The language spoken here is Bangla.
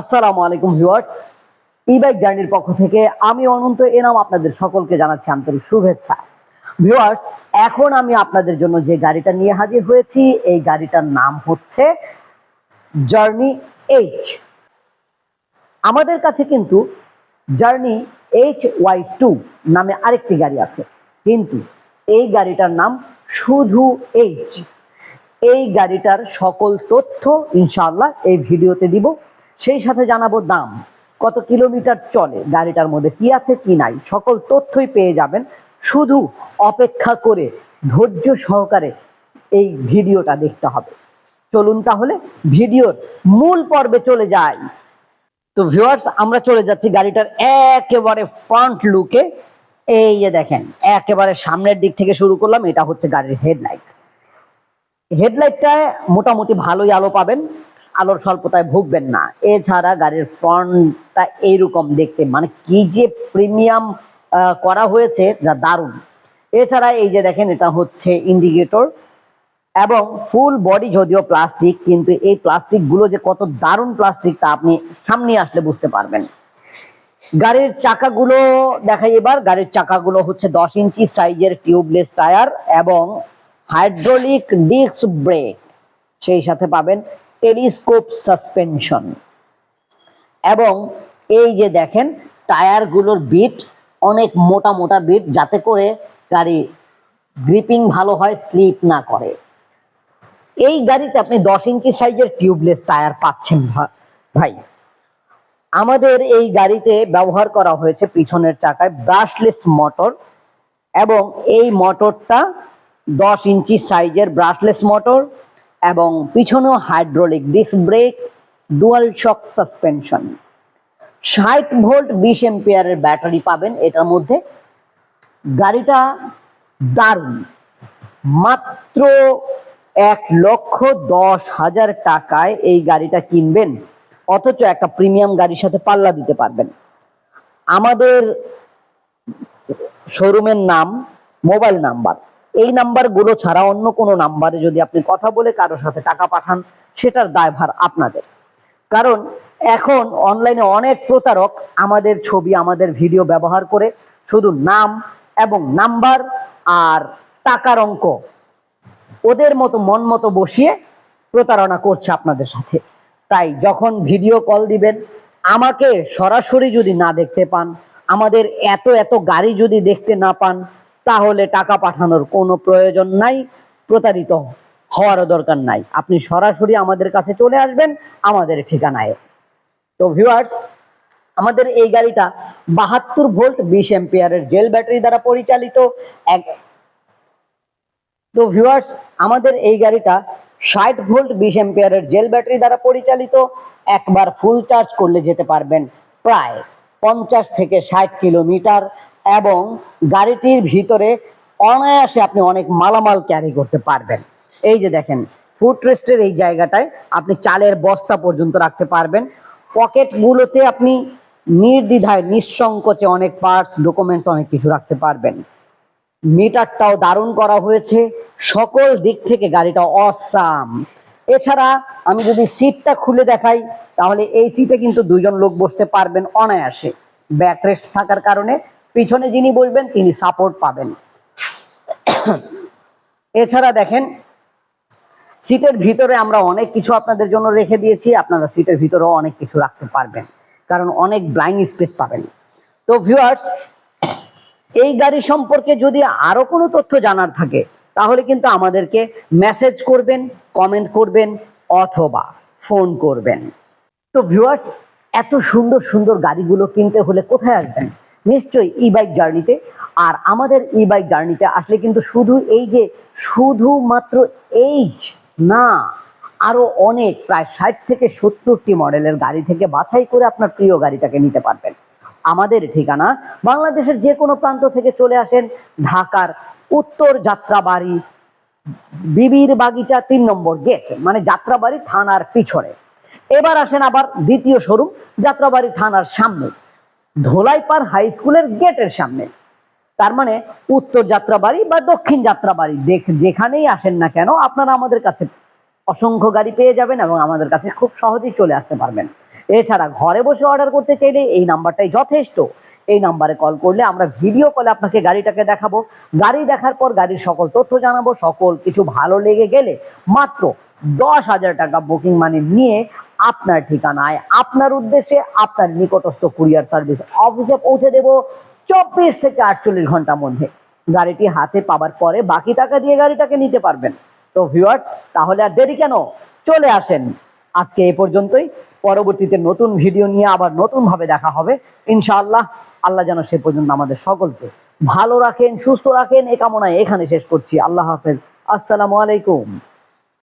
আসসালামু আলাইকুম ভিউয়ার্স। ই বাইক জার্নির পক্ষ থেকে আমি অনন্ত এনাম আপনাদের সকলকে জানাচ্ছি আন্তরিক শুভেচ্ছা। ভিউয়ার্স, এখন আমি আপনাদের জন্য যে গাড়িটা নিয়ে হাজির হয়েছি, এই গাড়িটার নাম হচ্ছে জার্নি এইচ আমাদের কাছে কিন্তু জার্নি এইচ ওয়াই টু নামে আরেকটি গাড়ি আছে। কিন্তু এই গাড়িটার নাম শুধু এইচ এই গাড়িটার সকল তথ্য ইনশাআল্লাহ এই ভিডিওতে দিব। সেই সাথে জানাব দাম। কত কিলোমিটার চলে? গাড়িটার মধ্যে কি আছে, কি নাই? সকল তথ্যই পেয়ে যাবেন। শুধু অপেক্ষা করে ধৈর্য সহকারে এই ভিডিওটা দেখতে হবে। চলুন তাহলে ভিডিওর মূল পর্বে চলে যাই। তো ভিউয়ার্স আমরা চলে যাচ্ছি গাড়িটার একেবারে ফ্রন্ট লুকে এই যে দেখেন, একেবারে সামনের দিক থেকে শুরু করলাম, এটা হচ্ছে গাড়ির হেডলাইট হেডলাইটটায় মোটামুটি ভালোই আলো পাবেন। আলোর স্বল্পতায় ভুগবেন না। এছাড়া গাড়ির ফ্রন্টটা এইরকম দেখতে। মানে কি যে প্রিমিয়াম করা হয়েছে, যা দারুণ। এছাড়া এই যে দেখেন, এটা হচ্ছে ইন্ডিকেটর এবং ফুল বডি যদিও প্লাস্টিক, কিন্তু এই প্লাস্টিকগুলো যে কত দারুণ প্লাস্টিক, তা আপনি সামনে আসলে বুঝতে পারবেন। গাড়ির চাকাগুলো দেখাই এবার, গাড়ির চাকাগুলো হচ্ছে দশ ইঞ্চি সাইজের টিউবলেস টায়ার এবং হাইড্রোলিক ডিস্ক ব্রেক, সেই সাথে পাবেন। Telescope suspension. এবং এই যে দেখেন, টায়ারগুলোর বিট, অনেক মোটা মোটা বিট, যাতে করে গাড়ি গ্রিপিং ভালো হয়, স্লিপ না করে। এই গাড়িতে আপনি দশ ইঞ্চি সাইজের টিউবলেস টায়ার পাচ্ছেন ভাই। আমাদের এই গাড়িতে ব্যবহার করা হয়েছে পিছনের চাকায় ব্রাশলেস মোটর এবং এই মোটরটা দশ ইঞ্চি সাইজের ব্রাশলেস মোটর এবং পিছনেও hydraulic disc brake dual shock suspension ষাট ভোল্ট বিশ এম্পিয়ারের ব্যাটারি পাবেন, এটার মধ্যে। গাড়িটা দারুণ। মাত্র এক লক্ষ দশ হাজার টাকায় এই গাড়িটা কিনবেন, অথচ একটা প্রিমিয়াম গাড়ির সাথে পাল্লা দিতে পারবেন। আমাদের শোরুমের নাম মোবাইল নাম্বার এই নাম্বারগুলো ছাড়া অন্য কোনো নাম্বারে যদি আপনি কথা বলে কারোর সাথে টাকা পাঠান, সেটার দায়ভার আপনাদের। কারণ এখন অনলাইনে অনেক প্রতারক আমাদের ছবি, আমাদের ভিডিও ব্যবহার করে শুধু নাম এবং নাম্বার আর টাকার অঙ্ক। ওদের মতো মন মতো বসিয়ে প্রতারণা করছে আপনাদের সাথে। তাই যখন ভিডিও কল দিবেন, আমাকে সরাসরি যদি না দেখতে পান, আমাদের এত এত গাড়ি যদি দেখতে না পান তাহলে টাকা পাঠানোর কোনো প্রয়োজন নাই, প্রতারিত হওয়ারও দরকার নাই। আপনি সরাসরি আমাদের কাছে চলে আসবেন, আমাদের ঠিকানায়। তো ভিউয়ার্স আমাদের এই গাড়িটা বাহাত্তর ভোল্ট বিশ এম্পিয়ারের জেল ব্যাটারি দ্বারা পরিচালিত। এক তো ভিউয়ার্স আমাদের এই গাড়িটা ষাট ভোল্ট বিশ এম্পিয়ারের জেল ব্যাটারি দ্বারা পরিচালিত। একবার ফুল চার্জ করলে যেতে পারবেন প্রায় পঞ্চাশ থেকে ষাট কিলোমিটার। এবং গাড়িটির ভিতরে অনায়াসে আপনি অনেক মালামাল ক্যারি করতে পারবেন। এই যে দেখেন ফুট রেস্টের এই জায়গাটায় আপনি চালের বস্তা পর্যন্ত রাখতে পারবেন। পকেটগুলোতে আপনি নির্দ্বিধায়, নিঃসংকোচে অনেক পার্টস ডকুমেন্টস অনেক কিছু রাখতে পারবেন। মিটারটাও দারুণ করা হয়েছে। সকল দিক থেকে গাড়িটা অসাম এছাড়া আমি যদি সিটটা খুলে দেখাই, তাহলে এই সিটে কিন্তু দুজন লোক বসতে পারবেন অনায়াসে। ব্যাক রেস্ট থাকার কারণে পিছনে যিনি বসবেন তিনি সাপোর্ট পাবেন। এছাড়া দেখেন, সিটের ভিতরে আমরা অনেক কিছু আপনাদের জন্য রেখে দিয়েছি, আপনারা সিটের ভিতরেও অনেক কিছু রাখতে পারবেন, কারণ অনেক ব্লাইন্ড স্পেস পাবেন। তো ভিউয়ার্স এই গাড়ি সম্পর্কে যদি আরও কোনো তথ্য জানার থাকে, তাহলে কিন্তু আমাদেরকে মেসেজ করবেন কমেন্ট করবেন, অথবা ফোন করবেন। তো ভিউয়ার্স এত সুন্দর সুন্দর গাড়িগুলো কিনতে হলে কোথায় আসবেন? নিশ্চয়ই ই বাইক জার্নিতে আর আমাদের ই বাইক জার্নিতে আসলে কিন্তু শুধু এই যে, শুধুমাত্র এইচ না, আরও অনেক, প্রায় ষাট থেকে সত্তরটি মডেলের গাড়ি থেকে বাছাই করে আপনার প্রিয় গাড়িটাকে নিতে পারবেন। আমাদের ঠিকানা, বাংলাদেশের যে কোনো প্রান্ত থেকে চলে আসেন ঢাকার উত্তর যাত্রাবাড়ি, বিবির বাগিচা তিন নম্বর গেট মানে যাত্রাবাড়ি থানার পিছনে। এবার আসেন আবার দ্বিতীয় শোরুম, যাত্রাবাড়ি থানার সামনে। ধোলাইপাড় হাই স্কুলের গেটের সামনে। তার মানে উত্তর যাত্রাবাড়ি বা দক্ষিণ যাত্রাবাড়ি যেখানেই আসেন না কেন, আপনারা আমাদের কাছে অসংখ্য গাড়ি পেয়ে যাবেন এবং আমাদের কাছে খুব সহজেই চলে আসতে পারবেন। এছাড়া ঘরে বসে অর্ডার করতে চাইলে এই নাম্বারটাই যথেষ্ট। এই নাম্বারে কল করলে আমরা ভিডিও কলে আপনাকে গাড়িটাকে দেখাবো। গাড়ি দেখার পর গাড়ির সকল তথ্য জানাব। সকল কিছু ভালো লেগে গেলে মাত্র দশ হাজার টাকা বুকিং মানি নিয়ে আপনার ঠিকানায়, আপনার উদ্দেশ্যে আপনার নিকটস্থ কুরিয়ার সার্ভিস অফিসে পৌঁছে দেব চব্বিশ থেকে আটচল্লিশ ঘণ্টার মধ্যে। গাড়িটি হাতে পাবার পরে বাকি টাকা দিয়ে গাড়িটাকে নিতে পারবেন। তো ভিউয়ার্স তাহলে আর দেরি কেন? চলে আসেন। আজকে এ পর্যন্তই। পরবর্তীতে নতুন ভিডিও নিয়ে আবার নতুন ভাবে দেখা হবে। ইনশাআল্লাহ, আল্লাহ যেন সে পর্যন্ত আমাদের সকলকে ভালো রাখেন, সুস্থ রাখেন। এ কামনায় এখানে শেষ করছি। আল্লাহ হাফেজ। আসসালামু আলাইকুম।